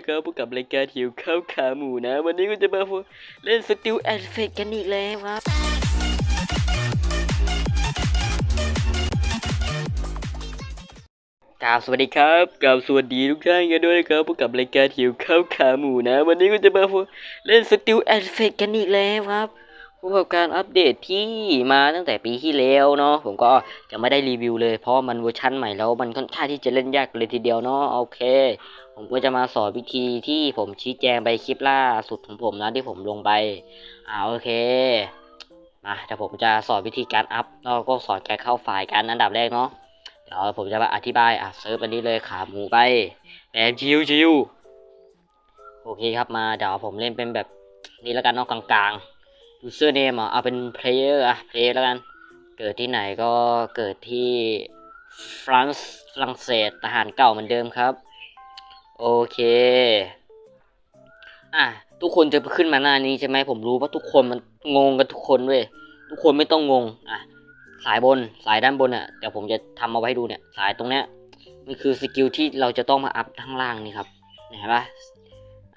ะครับพบกับรายการหิวข้าวขาหมูนะ วันนี้ก็จะมาเล่นสติลแอนเฟกกันอีกแล้วครับ กราบสวัสดีครับกราบสวัสดีทุกท่านกันด้วยนะครับพบกับรายการหิวข้าวขาหมูนะ วันนี้ก็จะมาเล่นสติลแอนเฟกกันอีกแล้วครับ พบกับการอัปเดตที่มาตั้งแต่ปีที่แล้วเนาะผมก็จะไม่ได้รีวิวเลยเพราะมันเวอร์ชันใหม่แล้วมันค่อนข้างที่จะเล่นยากเลยทีเดียวเนาะโอเค ผมก็จะมาสอนวิธีที่ผมชี้แจงไปคลิปล่าสุดของผมนะที่ผมลงไปอ่าโอเคมาเดี๋ยวผมจะสอนวิธีการอัพแล้วก็สอนการเข้าไฟล์กันอันดับแรกเนาะเดี๋ยวผมจะมาอธิบายอะเซิร์ฟอันนี้เลยขาหมูไปแบบชิวชิวโอเคครับมาเดี๋ยวผมเล่นเป็นแบบนี้แล้วกันเนาะกลางๆ user name อะเอาเป็น player อะ player แล้วกัน เกิดที่ไหนก็เกิดที่ฟรานซ์ฝรั่งเศสทหารเก่าเหมือนเดิมครับ โอเค อะทุกคนจะขึ้นมาหน้านี้ใช่ไหมผมรู้ว่าทุกคนมันงงกันทุกคนเว้ยทุกคนไม่ต้องงง อะ สายบนสายด้านบนอะเดี๋ยวผมจะทำเอาไว้ให้ดูเนี่ย สายตรงเนี้ยมันคือสกิลที่เราจะต้องมาอัพข้างล่างนี่ครับเห็นปะ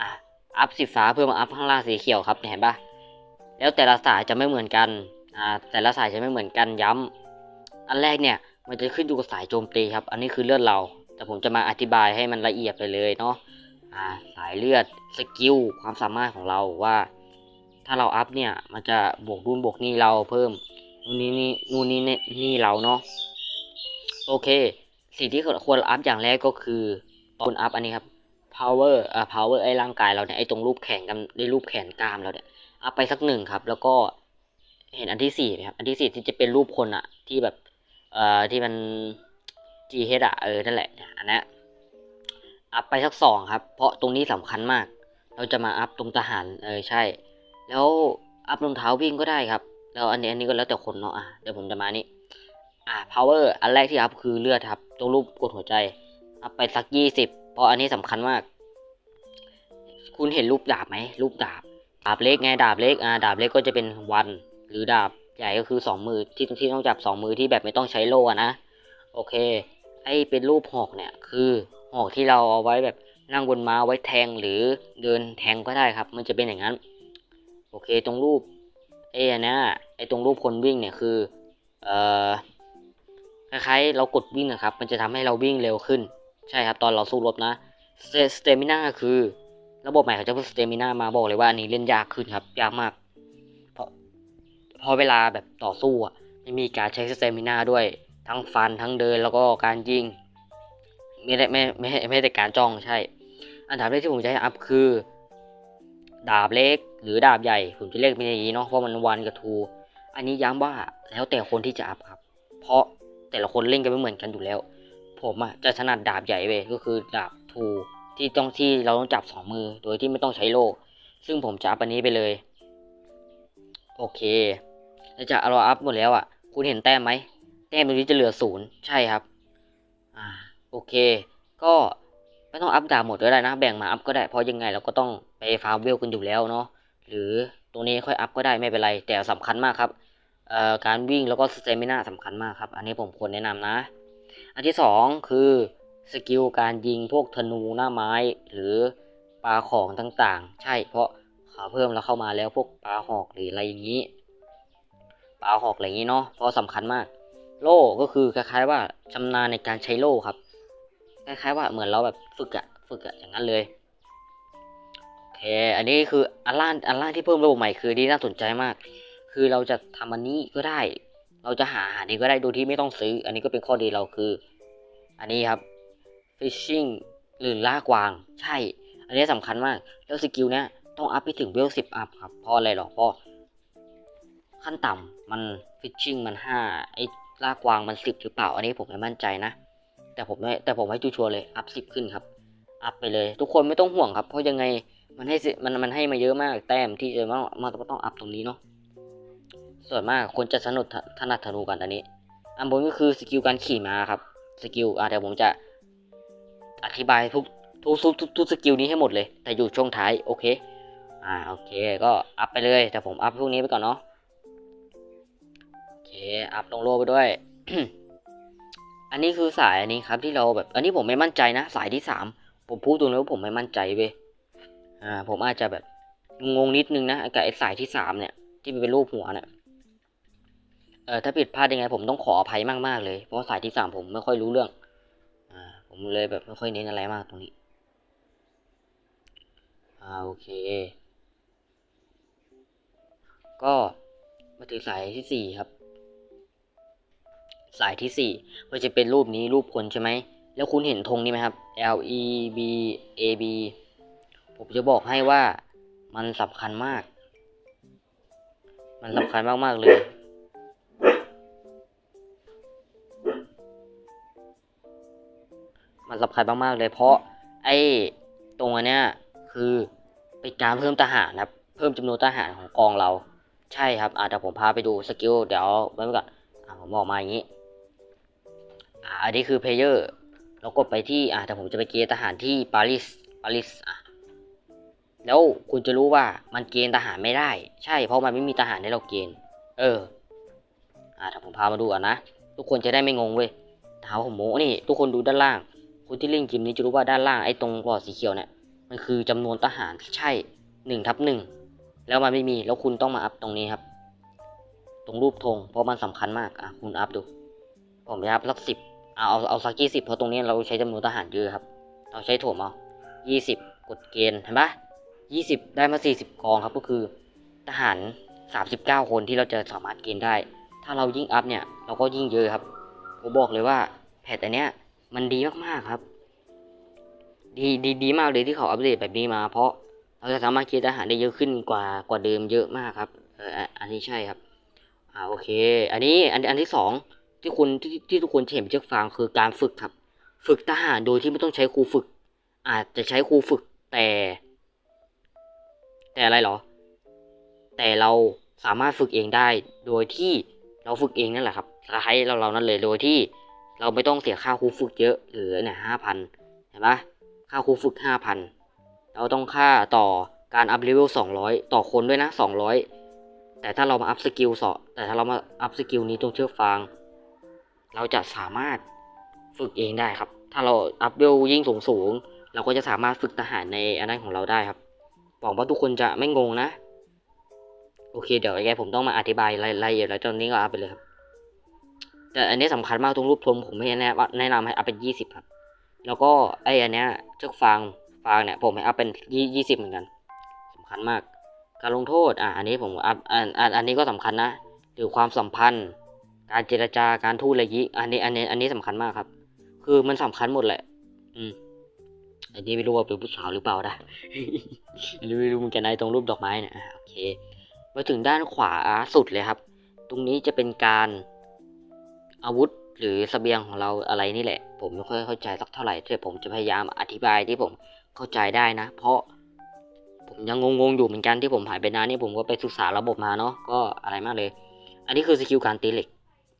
อะอัพสีฟ้าเพื่อมาอัพข้างล่างสีเขียวครับเห็นปะ แล้วแต่ละสายจะไม่เหมือนกันอ่าแต่ละสายจะไม่เหมือนกันย้ำอันแรกเนี่ยมันจะขึ้นอยู่กับสายโจมตีครับ อันนี้คือเลือดเรา แต่ผมจะมาอธิบายให้มันละเอียดไปเลยเนาะอ่าสายเลือดสกิลความสามารถของเราว่า ถ้าเราอัพเนี่ยมันจะบวกรุ่นบวกนี่เราเพิ่มนู่นนี่นี่นู่นนี่นี่เราเนาะโอเค สิ่งที่ควรอัพอย่างแรกก็คือตอนอัพอันนี้ครับ power อ่า power ไอ้ร่างกายเราเนี่ยไอ้ตรงรูปแขนกันได้รูปแขนกรามเราเนี่ย อัพไปสักหนึ่งครับ แล้วก็เห็นอันที่สี่ครับ อันที่สี่ที่จะเป็นรูปคนอะที่แบบ เอ่อที่มัน G H อะเออนั่นแหละ อันนี้อัพไปสักสองครับ เพราะตรงนี้สำคัญมาก เราจะมาอัพตรงทหาร เออใช่ แล้วอัพรองเท้าวิ่งก็ได้ครับแล้วอันนี้อันนี้ก็แล้วแต่คนเนาะอะเดี๋ยวผมจะมานี่อ่า power อันแรกที่อัพคือเลือดครับตรงรูปกดหัวใจ อัพไปสักยี่สิบเพราะอันนี้สำคัญมาก คุณเห็นรูปดาบไหมรูปดาบ ดาบเล็กไงดาบเล็กอ่าดาบเล็กก็จะเป็นวัน หรือดาบใหญ่ก็คือสองมือที่ที่ต้องจับสองมือที่แบบไม่ต้องใช้โล่นะโอเค ไอเป็นรูปหอกเนี่ยคือหอกที่เราเอาไว้แบบนั่งบนม้าไว้แทงหรือเดินแทงก็ได้ครับ มันจะเป็นอย่างนั้น โอเคตรงรูปเอ้อันเนี้ไอตรงรูปคนวิ่งเนี่ยคือเอ่อคล้ายๆเรากดวิ่งนะครับ มันจะทำให้เราวิ่งเร็วขึ้น ใช่ครับ ตอนเราสู้รบนะสเตมิน่าคือ ระบบใหม่เขาจะเพิ่มสเตมิน่ามาบอกเลยว่าอันนี้เล่นยากขึ้นครับ ยากมาก เพราะเพราะเวลาแบบต่อสู้อะไม่มีการใช้สเตมิน่าด้วย ทั้งฟันทั้งเดินแล้วก็การยิง ไม่ได้ไม่ไม่ไม่แต่การจ้องใช่ อันดับแรกที่ผมจะให้อัพคือ ดาบเล็ก หรือดาบใหญ่ ผมจะเรียกเป็นอย่างนี้เนาะเพราะมันวันกับทู อันนี้ย้ำว่าแล้วแต่คนที่จะอัพครับ เพราะแต่ละคนเล่นกันไม่เหมือนกันอยู่แล้ว ผมอะจะถนัดดาบใหญ่เว้ยก็คือดาบทู ที่ต้องที่เราต้องจับสองมือโดยที่ไม่ต้องใช้โล่ซึ่งผมจะอัพอันนี้ไปเลย โอเคแล้วจะเราอัพหมดแล้วอะ คุณเห็นแต้มไหมแต้มตรงนี้จะเหลือศูนย์ใช่ครับอ่าโอเค ก็ไม่ต้องอัพดาบหมดก็ได้นะ แบ่งมาอัพก็ได้เพราะยังไงเราก็ต้องไปฟาร์มเวลกันอยู่แล้วเนาะหรือตรงนี้ค่อยอัพก็ได้ไม่เป็นไร แต่สำคัญมากครับเอ่อการวิ่งแล้วก็สเตมิน่าสำคัญมากครับ อันนี้ผมควรแนะนำนะ อันที่สองคือ สกิลการยิงพวกธนูหน้าไม้หรือปลาของต่างๆ ใช่เพราะเขาเพิ่มแล้วเข้ามาแล้วพวกปลาหอกหรืออะไรอย่างนี้ปลาหอกอะไรอย่างนี้เนาะเพราะสำคัญมาก โล่ก็คือคล้ายๆว่าชำนาญในการใช้โล่ครับ คล้ายๆว่าเหมือนเราแบบฝึกอะฝึกอะอย่างนั้นเลยโอเคอันนี้คืออันล่างอันล่างที่เพิ่มระบบใหม่คือที่น่าสนใจมาก คือเราจะทำอันนี้ก็ได้ เราจะหาอันนี้ก็ได้โดยที่ไม่ต้องซื้อ อันนี้ก็เป็นข้อดีเราคือ อันนี้ครับ fishing หรือล่ากวาง ใช่ อันนี้สำคัญมาก แล้วสกิลเนี้ยต้องอัพไปถึงเวลสิบอัพครับ เพราะอะไรหรอ เพราะขั้นต่ำมัน fishing มันห้าไอ้ล่ากวางมันสิบหรือเปล่า อันนี้ผมไม่มั่นใจนะ แต่ผมไม่แต่ผมให้ชัวร์เลย อัพสิบขึ้นครับ อัพไปเลย ทุกคนไม่ต้องห่วงครับ เพราะยังไงมันให้มันมันให้มาเยอะมาก แต้มที่จะต้องมาต้องอัพตรงนี้เนาะ ส่วนมากคนจะสนุกถนัดธนูกันอันนี้ อันบนก็คือสกิลการขี่ม้าครับ สกิลอะเดี๋ยวผมจะ อธิบายทุกทุกทุกทุกทุกสกิลนี้ให้หมดเลย แต่อยู่ช่วงท้ายโอเค อ่าโอเคก็อัพไปเลยแต่ผมอัพพวกนี้ไปก่อนเนาะโอเคอัพลงโลไปด้วย อันนี้คือสายอันนี้ครับที่เราแบบ อันนี้ผมไม่มั่นใจนะสายที่สามผมพูดตรงนี้ว่าผมไม่มั่นใจเว้ยอ่า ผมอาจจะแบบงงนิดนึงนะกับไอ้สายที่สามเนี่ย ที่มันเป็นรูปหัวเนี่ยเออถ้าผิดพลาดยังไงผมต้องขออภัยมากๆเลย เพราะสายที่สามผมไม่ค่อยรู้เรื่อง ผมเลยแบบไม่ค่อยเน้นอะไรมากตรงนี้อ่าโอเค ก็มาถึงสายที่สี่ครับ สายที่สี่ก็จะเป็นรูปนี้รูปคนใช่ไหม แล้วคุณเห็นธงนี้ไหมครับ L E B A B ผมจะบอกให้ว่ามันสำคัญมาก มันสำคัญมากๆเลย มันสำคัญมากๆเลย เพราะไอ้ตรงอันเนี้ยคือเป็นการเพิ่มทหารนะครับ เพิ่มจำนวนทหารของกองเรา ใช่ครับอาจจะผมพาไปดูสกิลเดี๋ยวไว้ก่อนอะผมบอกมาอย่างนี้อ่าอันนี้คือเพลเยอร์เรากดไปที่อ่าแต่ผมจะไปเกณฑ์ทหารที่ปารีสปารีสอะแล้วคุณจะรู้ว่ามันเกณฑ์ทหารไม่ได้ ใช่เพราะมันไม่มีทหารให้เราเกณฑ์ เออ อ่าถ้าผมพามาดูอะนะ ทุกคนจะได้ไม่งงเว้ยถามผมโมนี่ ทุกคนดูด้านล่าง คนที่เล่นเกมนี้จะรู้ว่าด้านล่างไอ้ตรงหลอดสีเขียวเนี่ยมันคือจำนวนทหารใช่หนึ่งทับหนึ่งแล้วมันไม่มีแล้วคุณต้องมาอัพตรงนี้ครับ ตรงรูปธงเพราะมันสำคัญมากอะคุณอัพดูผมจะอัพสักสิบเอาเอาเอาสักยี่สิบเพราะตรงนี้เราใช้จำนวนทหารเยอะครับ เราใช้โถมเอายี่สิบกดเกณฑ์เห็นปะยี่สิบได้มาสี่สิบกองครับก็คือทหารสามสิบเก้าคนที่เราจะสามารถเกณฑ์ได้ ถ้าเรายิ่งอัพเนี่ยเราก็ยิ่งเยอะครับผมบอกเลยว่าแพทอันเนี้ย มันดีมากๆครับ ดีดีดีมากเลยที่เขาอัปเดตแบบนี้มา เพราะเราจะสามารถเกณฑ์ทหารได้เยอะขึ้นกว่ากว่าเดิมเยอะมากครับเอออันนี้ใช่ครับ อ่าโอเค อันนี้อันอันที่สองที่คุณที่ที่ทุกคนเห็นเชือกฟางคือการฝึกครับ ฝึกทหารโดยที่ไม่ต้องใช้ครูฝึก อาจจะใช้ครูฝึกแต่ แต่อะไรหรอ แต่เราสามารถฝึกเองได้ โดยที่เราฝึกเองนั่นแหละครับคล้ายเราเรานั่นเลยโดยที่ เราไม่ต้องเสียค่าครูฝึกเยอะหรือเนี่ยห้าพันเห็นปะค่าครูฝึกห้าพันเราต้องค่าต่อการอัพเลเวลสองร้อยต่อคนด้วยนะสองร้อยแต่ถ้าเรามาอัพสกิลสอแต่ถ้าเรามาอัพสกิลนี้ตรงเชือกฟาง เราจะสามารถฝึกเองได้ครับ ถ้าเราอัพเลเวลยิ่งสูงสูงเราก็จะสามารถฝึกทหารในอันนั้นของเราได้ครับหวังว่าทุกคนจะไม่งงนะ โอเค เดี๋ยวยังไงผมต้องมาอธิบายรายละเอียดแล้วตอนนี้ก็อัพไปเลยครับ แต่อันนี้สำคัญมากตรงรูปธงผมไม่แนะนำแนะนำให้อัพเป็นยี่สิบครับ แล้วก็ไออันเนี้ยเชือกฟางฟางเนี่ยผมให้อัพเป็นยี่ยี่สิบเหมือนกันสำคัญมาก การลงโทษอะอันนี้ผมอัพอันอันอันนี้ก็สำคัญนะหรือความสัมพันธ์ การเจรจาการทูตอะไรยี่อันนี้อันนี้อันนี้สำคัญมากครับ คือมันสำคัญหมดแหละ อืมอันนี้ไม่รู้ว่าเป็นผู้สาวหรือเปล่านะอันนี้ไม่รู้เหมือนกันนตรงรูปดอกไม้นะโอเค มาถึงด้านขวาสุดเลยครับ ตรงนี้จะเป็นการ อาวุธหรือสเสบียงของเราอะไรนี่แหละ ผมไม่ค่อยเข้าใจสักเท่าไหร่แต่ผมจะพยายามอธิบายที่ผมเข้าใจได้นะ เพราะ ผมยังงงๆอยู่เหมือนกันที่ผมหายไปนานนี่ผมก็ไปศึกษาระบบมาเนาะก็อะไรมากเลย อันนี้คือสกิลการตีเหล็ก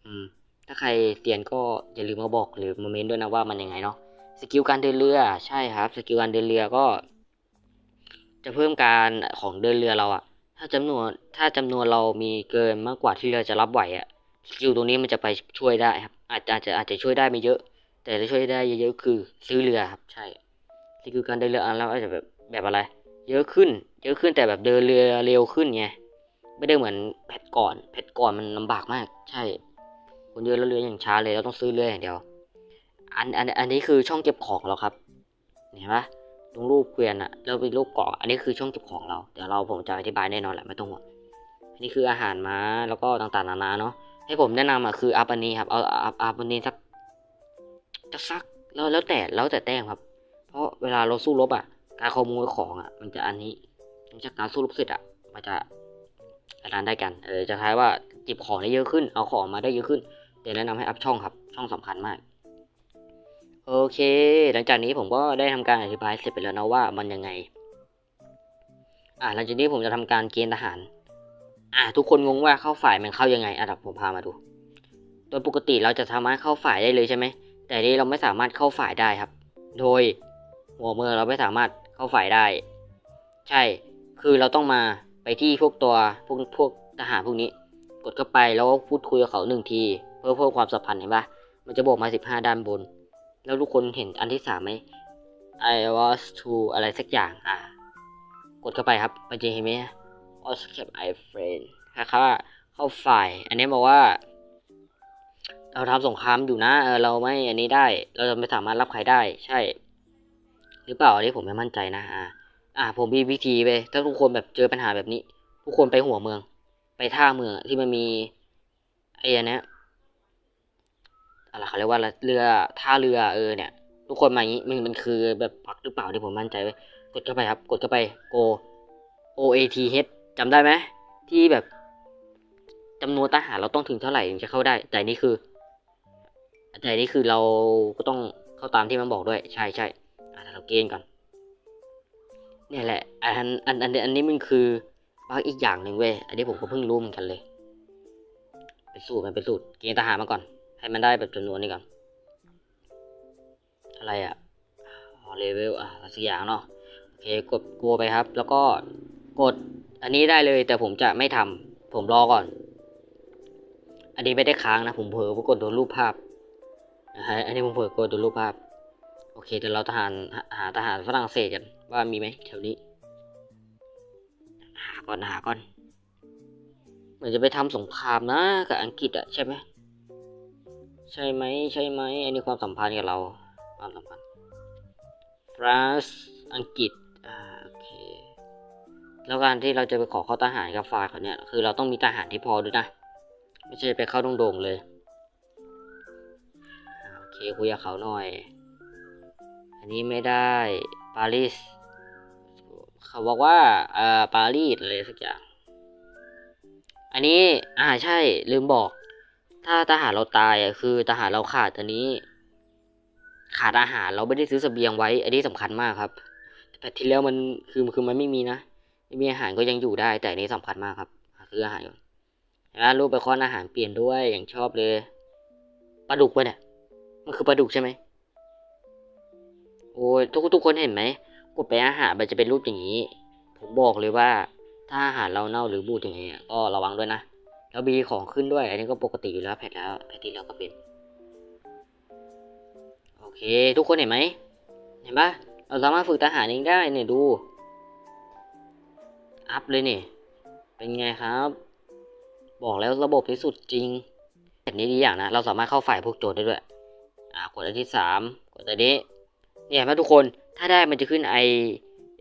อืม ถ้าใครเตียนก็อย่าลืมมาบอกหรือมาเมนด้วยนะว่ามันยังไงเนาะสกิลการเดินเรือใช่ครับสกิลการเดินเรือก็ จะเพิ่มการของเดินเรือเราอะถ้าจำนวนถ้าจำนวนเรามีเกินมากกว่าที่เรือจะรับไหวอะ สกิลตรงนี้มันจะไปช่วยได้ครับอาจจะอาจจะอาจจะช่วยได้ไม่เยอะ แต่จะช่วยได้เยอะๆคือ ซื้อเรือครับใช่สกิลการเดินเรืออันแล้วอาจจะแบบแบบอะไร เยอะขึ้น เยอะขึ้นแต่แบบเดินเรือเร็วขึ้นไงไม่ได้เหมือนแพทก่อนแพทก่อนมันลำบากมาก ใช่คนเดินแล้วเรืออย่างช้าเลยเราต้องซื้อเรืออย่างเดียว อันอันอันนี้คือช่องเก็บของเราครับเห็นปะตรงรูปเกวียนอะแล้วเป็นรูปเกาะอันนี้คือช่องเก็บของเราเดี๋ยวเราผมจะอธิบายแน่นอนแหละไม่ต้องห่วงอันนี้คืออาหารม้าแล้วก็ต่างๆนานาเนาะ ให้ผมแนะนำอะคืออัพอันนี้ครับเอาอัพอัพอันนี้สักจะสักแล้วแล้วแต่แล้วแต่แต้มครับ เพราะเวลาเราสู้รบอะ การขโมยของอะ มันจะอันนี้มันจากการสู้รบเสร็จอะ มันจะอาจารย์ได้กันเออจะคล้ายว่าเก็บของได้เยอะขึ้น เอาของมาได้เยอะขึ้นเดี๋ยวแนะนำให้อัพช่องครับ ช่องสำคัญมาก โอเค หลังจากนี้ผมก็ได้ทำการอธิบายเสร็จไปแล้วนะว่ามันยังไง อ่าหลังจากนี้ผมจะทำการเกณฑ์ทหาร อ่าทุกคนงงว่าเข้าฝ่ายมันเข้ายังไงอะเดี๋ยวผมพามาดู โดยปกติเราจะสามารถเข้าฝ่ายได้เลยใช่ไหม แต่นี้เราไม่สามารถเข้าฝ่ายได้ครับ โดยหัวเมือเราไม่สามารถเข้าฝ่ายได้ ใช่ คือเราต้องมาไปที่พวกตัวพวกพวกทหารพวกนี้ กดเข้าไปแล้วก็พูดคุยกับเขาหนึ่งที เพื่อเพิ่มความสัมพันธ์เห็นปะมันจะบอกมาสิบห้าด้านบน แล้วทุกคนเห็นอันที่สามไหม I was to อะไรสักอย่าง อะกดเข้าไปครับมันจะเห็นไหม was kept I friend ครับว่าเข้าฝ่ายอันนี้บอกว่า เราทำสงครามอยู่นะเออเราไม่อันนี้ได้ เราจะไม่สามารถรับใครได้ ใช่ หรือเปล่าอันนี้ผมไม่มั่นใจนะอ่าอ่าผมมีวิธีไปถ้าทุกคนแบบเจอปัญหาแบบนี้ ทุกคนไปหัวเมือง ไปท่าเมืองที่มันมีไอ้อันเนี้ยอะไรเขาเรียกว่าเรือท่าเรือเออเนี่ย ทุกคนมาอย่างนี้มันมันคือแบบปักหรือเปล่าที่ผมมั่นใจไว้กดเข้าไปครับ กดเข้าไป go o a t h จำได้ไหมที่แบบจำนวนทหารเราต้องถึงเท่าไหร่ถึงจะเข้าได้ แต่นี่คือ แต่นี่คือเราก็ต้องเข้าตามที่มันบอกด้วย ใช่ใช่อะเกียราเกณฑ์ก่อนเนี่ยแหละ อันอันอันอันนี้มันคือบักอีกอย่างหนึ่งเว้ยอันนี้ผมก็เพิ่งรู้เหมือนกันเลยเป็นสูตรมันเป็นสูตรเกณฑ์ทหารมาก่อน ให้มันได้แบบจำนวนนี้ก่อนอะไรอะเลเวลอะสักอย่างเนาะโอเคกดกลัวไปครับ แล้วก็กด อันนี้ได้เลยแต่ผมจะไม่ทำผมรอก่อน อันนี้ไม่ได้ค้างนะ ผมเผลอไปกดโดนรูปภาพนะฮะอันนี้ผมเผลอกดโดนรูปภาพ โอเคเดี๋ยวเราทหารหาทหารฝรั่งเศสกันว่ามีไหมแถวนี้ หาก่อนหาก่อน เหมือนจะไปทำสงครามนะกับอังกฤษอะใช่ไหมใช่ไหมใช่ไหมอันนี้ความสัมพันธ์กับเรา ความสัมพันธ์ฟรานซ์อังกฤษ แล้วการที่เราจะไปขอเข้าทหารกับฝ่ายเขาเนี่ย คือเราต้องมีทหารที่พอด้วยนะ ไม่ใช่ไปเข้าโด่งๆเลยโอเคคุยกับเขาหน่อย อันนี้ไม่ได้ปารีสเขาบอกว่าเอ่อปารีสอะไรสักอย่าง อันนี้อ่าใช่ลืมบอก ถ้าทหารเราตายอะคือทหารเราขาดอันนี้ ขาดอาหารเราไม่ได้ซื้อเสบียงไว้ อันนี้สำคัญมากครับแต่ที่แล้วมันคือคือมันไม่มีนะ ไม่มีอาหารก็ยังอยู่ได้ แต่อันนี้สำคัญมากครับหาซื้ออาหารก่อนนะรูปไปคอนอาหารเปลี่ยนด้วยอย่างชอบเลยปลาดุกปะเนี่ยมันคือปลาดุกใช่ไหมโอ้ยทุกทุกคนเห็นไหมกดไปอาหารมันจะเป็นรูปอย่างนี้ ผมบอกเลยว่า ถ้าอาหารเราเน่าหรือบูดอย่างเงี้ยก็ระวังด้วยนะแล้วมีของขึ้นด้วย อันนี้ก็ปกติอยู่แล้วแพทแล้วแพทที่แล้วก็เป็น โอเค ทุกคนเห็นไหมเห็นปะเราสามารถฝึกทหารเองได้เนี่ยดู อัพเลยเนี่ยเป็นไงครับ บอกแล้วระบบที่สุดจริงแบบนี้ดีอย่างนะ เราสามารถเข้าฝ่ายพวกโจทย์ได้ด้วย อ่ากดอันที่สามกดอันนี้ เนี่ยเห็นไหมทุกคน ถ้าได้มันจะขึ้น i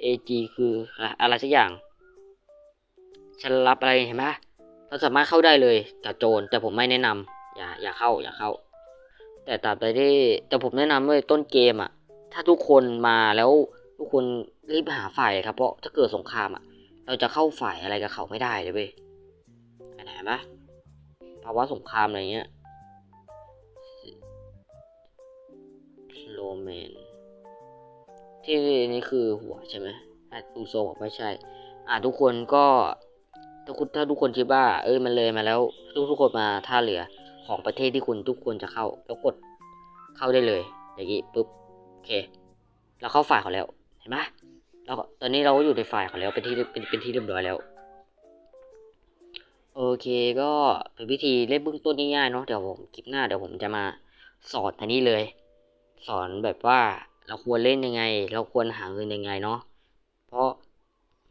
a g คืออะไรสักอย่าง ฉันรับอะไรเห็นไหมเราสามารถเข้าได้เลยกับโจรแต่ผมไม่แนะนำอย่าอย่าเข้าอย่าเข้า แต่ตาบใดที่แต่ผมแนะนำเลยต้นเกมอะ ถ้าทุกคนมาแล้วทุกคนรีบหาฝ่ายเลยครับเพราะถ้าเกิดสงครามอะ เราจะเข้าฝ่ายอะไรกับเขาไม่ได้เลยเว้ยเห็นไหมภาวะสงครามอะไรเงี้ยโลเมนที่นี่คือหัวใช่ไหมอะดูทรงบอกไม่ใช่ อะทุกคนก็ถ้าคุณถ้าทุกคนคิดว่า เอ้ยมันเลยมาแล้ว ทุกทุกคนมาท่าเรือของประเทศที่คุณทุกคนจะเข้า แล้วกดเข้าได้เลยอย่างนี้ปุ๊บโอเค เราเข้าฝ่ายเขาแล้วเห็นไหม เราก็ตอนนี้เราก็อยู่ในฝ่ายเขาแล้วเป็นที่เป็นเป็นที่เรียบร้อยแล้ว โอเคก็เป็นวิธีเล่นเบื้องต้นง่ายๆเนาะเดี๋ยวผมคลิปหน้าเดี๋ยวผมจะมาสอนอันนี้เลย สอนแบบว่าเราควรเล่นยังไง เราควรหาเงินยังไงเนาะเพราะ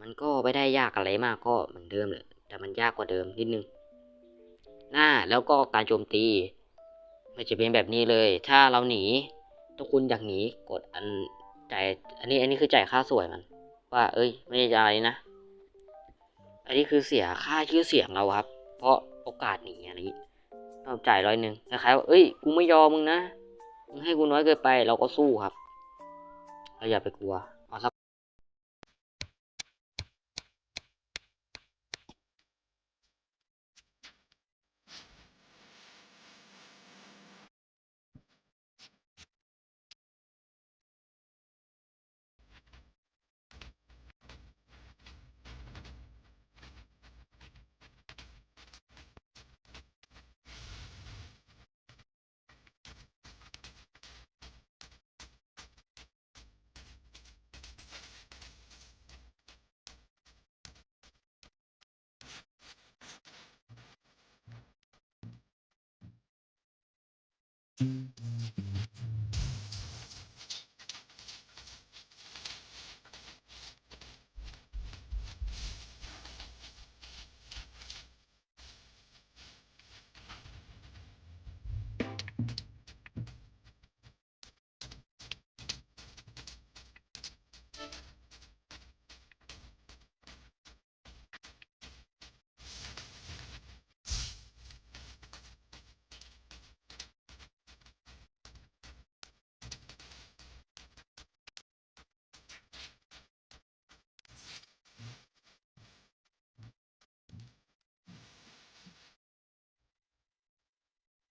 มันก็ไม่ได้ยากอะไรมากก็เหมือนเดิมเลยแต่มันยากกว่าเดิมนิดนึงหน้าแล้วก็การโจมตี มันจะเป็นแบบนี้เลย ถ้าเราหนีถ้าคุณอยากหนีกดอันจ่ายอันนี้อันนี้คือจ่ายค่าสวยมัน ว่า เอ้ย ไม่ได้อะไรนะ อันนี้คือเสียค่าชื่อเสียงเราครับ เพราะโอกาสหนีอะไรนี้เราจ่ายร้อยหนึ่งคล้ายๆว่าเอ้ย กูไม่ยอมมึงนะ มึงให้กูน้อยเกินไป เราก็สู้ครับ เราอย่าไปกลัว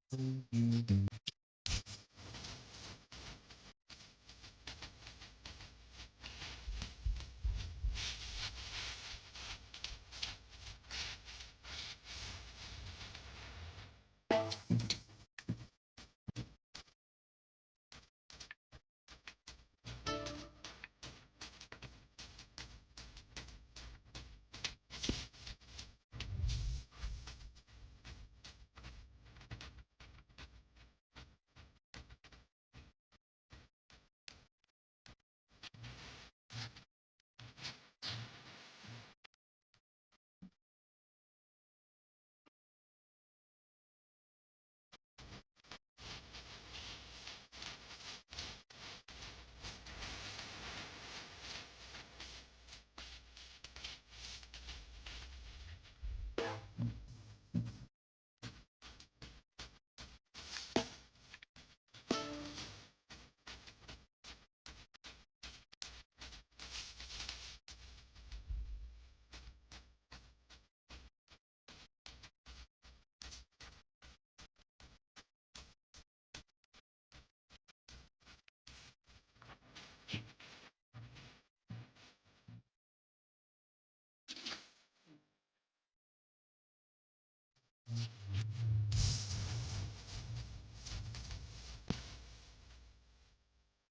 เอาสั